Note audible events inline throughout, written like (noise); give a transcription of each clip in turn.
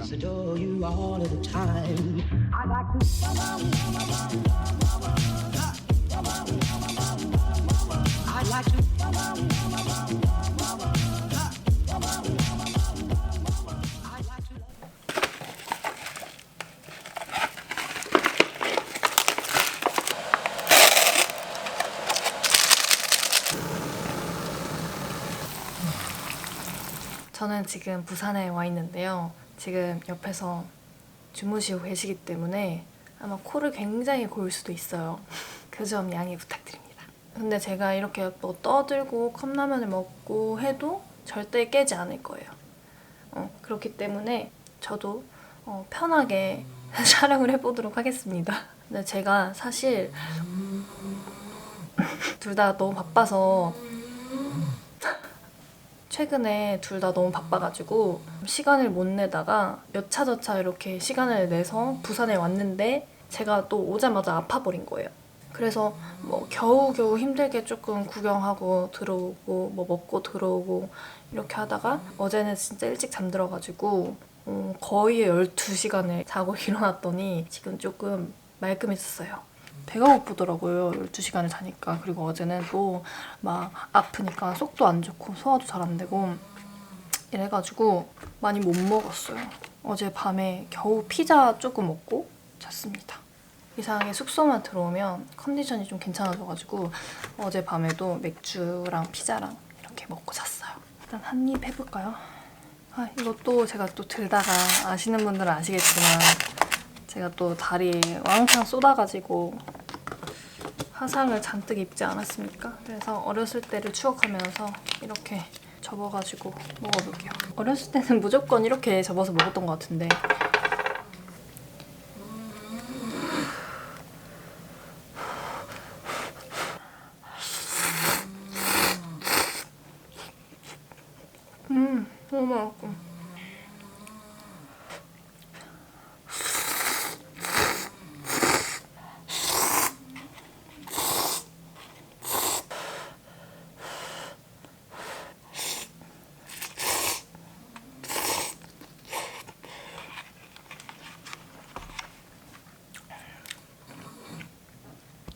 just adore you all of the time. I like to. I like to. I like to. 저는 지금 부산에 와 있는데요. 지금 옆에서 주무시고 계시기 때문에 아마 코를 굉장히 골 수도 있어요. (laughs) 그 점 양해 부탁드립니다. 근데 제가 이렇게 뭐 떠들고 컵라면을 먹고 해도 절대 깨지 않을 거예요. 어, 그렇기 때문에 저도 어, 편하게 (laughs) 촬영을 해보도록 하겠습니다. 근데 제가 사실 (laughs) 둘 다 너무 바빠서 최근에 둘 다 너무 바빠가지고 시간을 못 내다가 여차저차 이렇게 시간을 내서 부산에 왔는데 제가 또 오자마자 아파버린 거예요. 그래서 뭐 겨우겨우 힘들게 조금 구경하고 들어오고 뭐 먹고 들어오고 이렇게 하다가 어제는 진짜 일찍 잠들어가지고 어, 거의 12시간을 자고 (laughs) 일어났더니 지금 조금 말끔했었어요. 배가 고프더라고요. 12시간을 자니까. 그리고 어제는 또 막 아프니까 속도 안 좋고 소화도 잘 안 되고 이래가지고 많이 못 먹었어요. 어제 밤에 겨우 피자 조금 먹고 잤습니다. 이상하게 숙소만 들어오면 컨디션이 좀 괜찮아져가지고 어제 밤에도 맥주랑 피자랑 이렇게 먹고 잤어요. 일단 한 입 해볼까요? 아, 이것도 제가 또 들다가 아시는 분들은 아시겠지만 제가 또 다리에 왕창 쏟아가지고 화상을 잔뜩 입지 않았습니까? 그래서 어렸을 때를 추억하면서 이렇게 접어가지고 먹어볼게요. 어렸을 때는 (laughs) 무조건 이렇게 접어서 먹었던 것 같은데 음, 너무 맛있고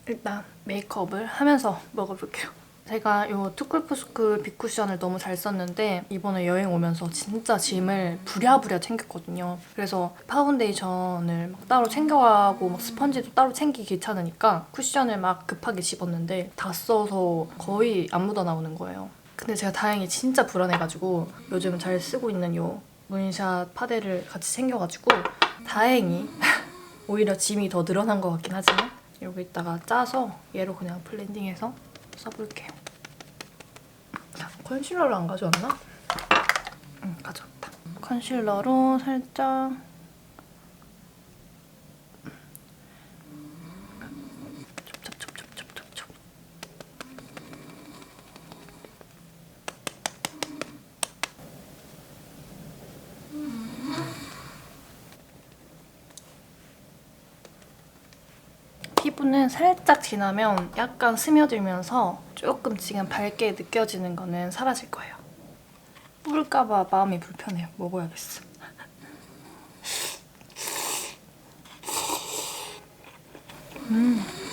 일단 메이크업을 하면서 먹어볼게요. 제가 이 투쿨푸스쿨 빅쿠션을 너무 잘 썼는데 이번에 여행 오면서 진짜 짐을 부랴부랴 챙겼거든요. 그래서 파운데이션을 막 따로 챙겨가고 막 스펀지도 따로 챙기기 귀찮으니까 쿠션을 막 급하게 집었는데 다 써서 거의 안 묻어 나오는 거예요. 근데 제가 다행히 진짜 불안해가지고 요즘 잘 쓰고 있는 이 문샷 파데를 같이 챙겨가지고 다행히 (laughs) 오히려 짐이 더 늘어난 것 같긴 하지만 여기다가 짜서 얘로 그냥 블렌딩해서 써볼게요. 컨실러를 안 가져왔나? 응, 가져왔다. 컨실러로 살짝 피부는 살짝 지나면 약간 스며들면서 조금 지금 밝게 느껴지는 거는 사라질 거예요. 뿌릴까봐 마음이 불편해요. 먹어야겠어. (laughs) 음.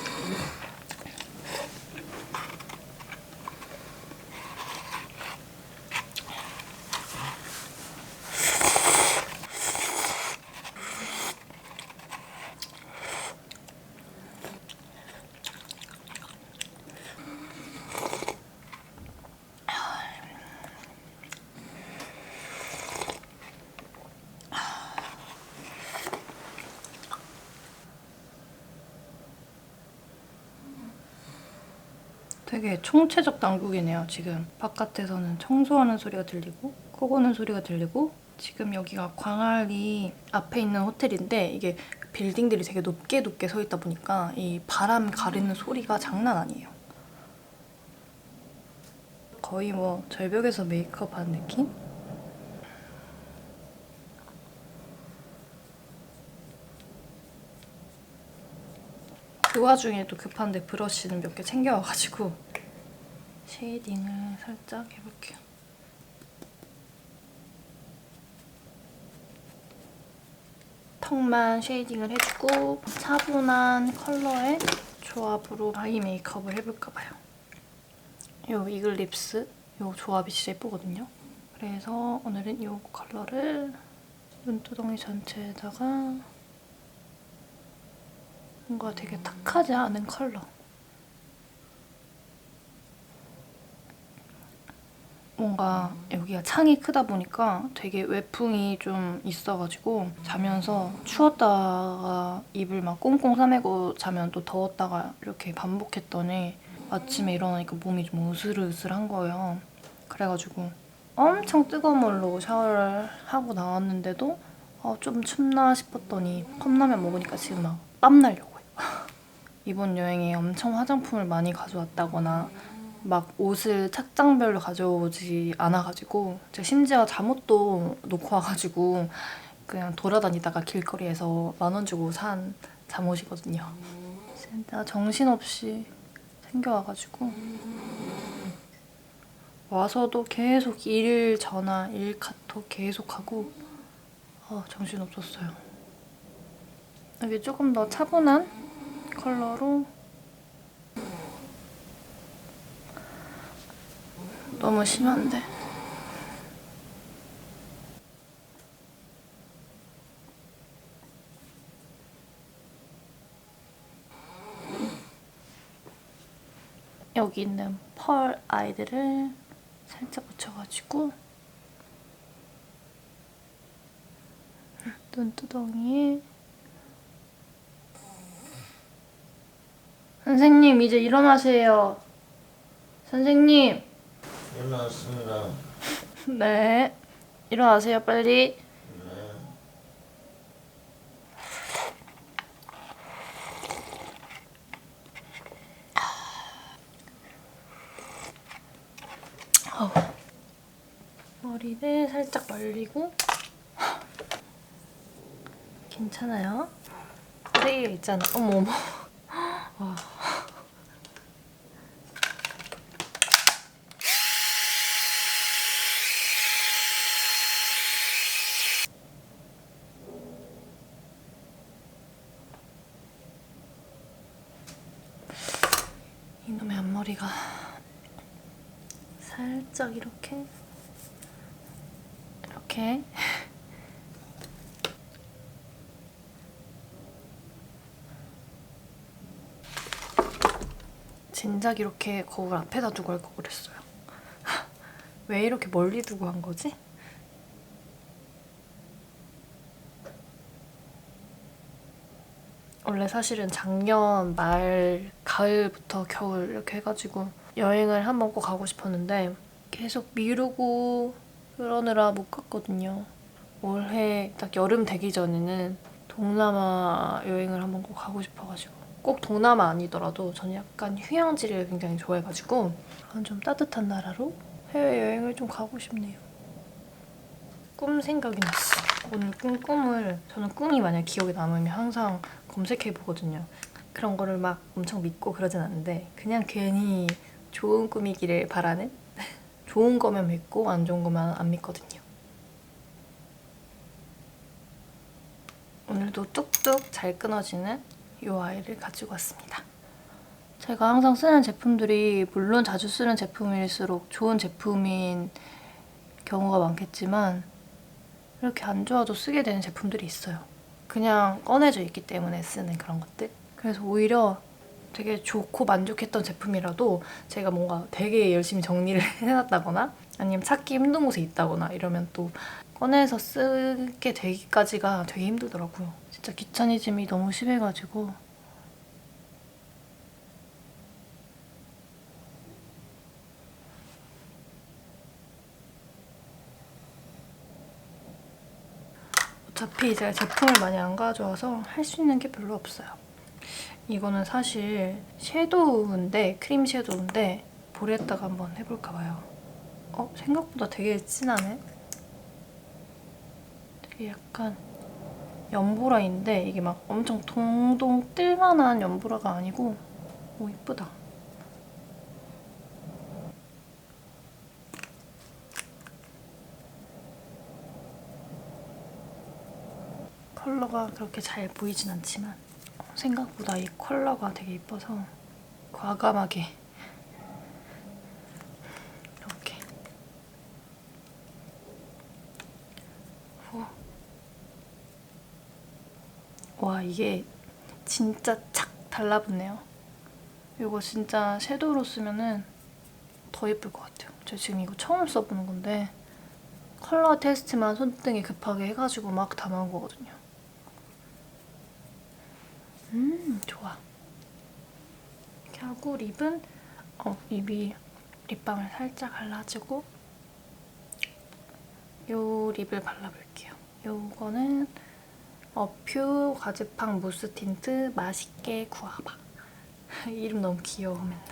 되게 총체적 난국이네요, 지금. 바깥에서는 청소하는 소리가 들리고, 코 고는 소리가 들리고, 지금 여기가 광안리 앞에 있는 호텔인데, 이게 빌딩들이 되게 높게 높게 서 있다 보니까 이 바람 가르는 소리가 장난 아니에요. 거의 뭐 절벽에서 메이크업 한 느낌? 그 와중에도 급한데 브러쉬는 몇 개 챙겨와가지고 쉐이딩을 살짝 해볼게요. 턱만 쉐이딩을 해주고 차분한 컬러의 조합으로 아이 메이크업을 해볼까 봐요. 요 이글 립스 요 조합이 진짜 예쁘거든요. 그래서 오늘은 요 컬러를 눈두덩이 전체에다가 뭔가 되게 탁하지 않은 컬러. 뭔가 여기가 창이 크다 보니까 되게 외풍이 좀 있어가지고 자면서 추웠다가 입을 막 꽁꽁 싸매고 자면 또 더웠다가 이렇게 반복했더니 아침에 일어나니까 몸이 좀 으슬으슬한 거예요. 그래가지고 엄청 뜨거운 물로 샤워를 하고 나왔는데도 어, 좀 춥나 싶었더니 컵라면 먹으니까 지금 막땀 나려고요. 이번 여행에 엄청 화장품을 많이 가져왔다거나 막 옷을 착장별로 가져오지 않아가지고 제가 심지어 잠옷도 놓고 와가지고 그냥 돌아다니다가 길거리에서 만 원 주고 산 잠옷이거든요. 진짜 정신없이 생겨와가지고 와서도 계속 일 전화, 일 카톡 계속 하고 아, 정신없었어요. 여기 조금 더 차분한 컬러로 너무 심한데. 여기 있는 펄 아이들을 살짝 묻혀가지고 눈두덩이에 선생님 이제 일어나세요. 선생님. 일어났습니다. (laughs) 네. 일어나세요, 빨리. 아우. 머리를 살짝 말리고 괜찮아요? 쓰레기가 있잖아. 어머 어머. (gasps) 와. 머리가 살짝 이렇게 이렇게 (laughs) 진작 이렇게 거울 앞에다 두고 할걸 그랬어요. (laughs) 왜 이렇게 멀리 두고 한 거지? 원래 사실은 작년 말 가을부터 겨울 이렇게 해가지고 여행을 한번 꼭 가고 싶었는데 계속 미루고 그러느라 못 갔거든요. 올해 딱 여름 되기 전에는 동남아 여행을 한번 꼭 가고 싶어가지고 꼭 동남아 아니더라도 저는 약간 휴양지를 굉장히 좋아해가지고 좀 따뜻한 나라로 해외여행을 좀 가고 싶네요. 꿈 생각이 났어. 오늘 꾼 꿈을 저는 꿈이 만약 기억에 남으면 항상 검색해 보거든요. 그런 거를 막 엄청 믿고 그러진 않는데 그냥 괜히 좋은 꿈이기를 바라는 (laughs) 좋은 거면 믿고 안 좋은 거면 안 믿거든요. 오늘도 뚝뚝 잘 끊어지는 이 아이를 가지고 왔습니다. 제가 항상 쓰는 제품들이 물론 자주 쓰는 제품일수록 좋은 제품인 경우가 많겠지만 이렇게 안 좋아도 쓰게 되는 제품들이 있어요. 그냥 꺼내져 있기 때문에 쓰는 그런 것들. 그래서 오히려 되게 좋고 만족했던 제품이라도 제가 뭔가 되게 열심히 정리를 (laughs) 해놨다거나 아니면 찾기 힘든 곳에 있다거나 이러면 또 꺼내서 쓰게 되기까지가 되게 힘들더라고요. 진짜 귀차니즘이 너무 심해가지고 어차피 제가 제품을 많이 안 가져와서 할 수 있는 게 별로 없어요. 이거는 사실 섀도우인데 크림 섀도우인데 볼에다가 한번 해볼까 봐요. 어? 생각보다 되게 진하네? 되게 약간 연보라인데 이게 막 엄청 동동 뜰만한 연보라가 아니고 오 이쁘다. 컬러가 그렇게 잘 보이진 않지만 생각보다 이 컬러가 되게 예뻐서 과감하게 이렇게. 와 이게 진짜 착 달라붙네요. 이거 진짜 섀도우로 쓰면은 더 예쁠 것 같아요. 제가 지금 이거 처음 써보는 건데 컬러 테스트만 손등에 급하게 해가지고 막 담아온 거거든요. 음 좋아. 하고 립은 어 입이 립밤을 살짝 발라주고 요 립을 발라볼게요. 요거는 어퓨 과즙팡 무스 틴트 맛있게 구워봐. (laughs) 이름 너무 귀여워 맨날.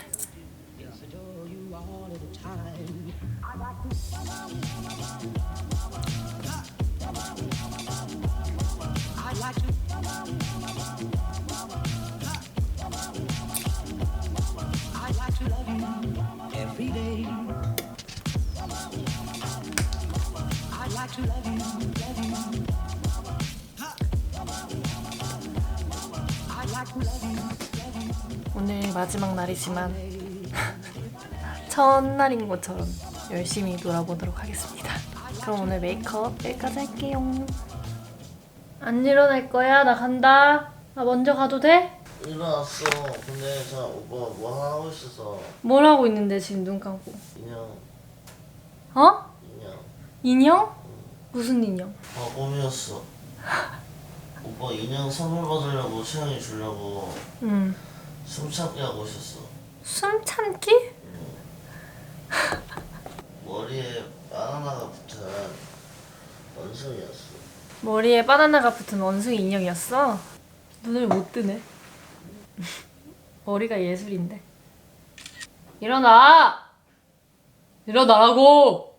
마지막 날이지만 (laughs) 첫날인 것처럼 열심히 놀아보도록 하겠습니다. 그럼 오늘 메이크업 여기까지 할게요. 안 일어날 거야? 나 간다. 나 먼저 가도 돼? 일어났어. 근데 자 오빠 뭐 하고 있어서 뭘 하고 있는데 지금 눈 감고? 인형 어? 인형 인형? 무슨 인형? 아 꿈이었어. (laughs) 오빠 인형 선물 받으려고 채영이 주려고 음. 숨참기 하고 있었어. 숨 참기? (laughs) 머리에 바나나가 붙은 원숭이였어. 머리에 바나나가 붙은 원숭이 인형이었어? 눈을 못 뜨네. (laughs) 머리가 예술인데. 일어나! 일어나라고!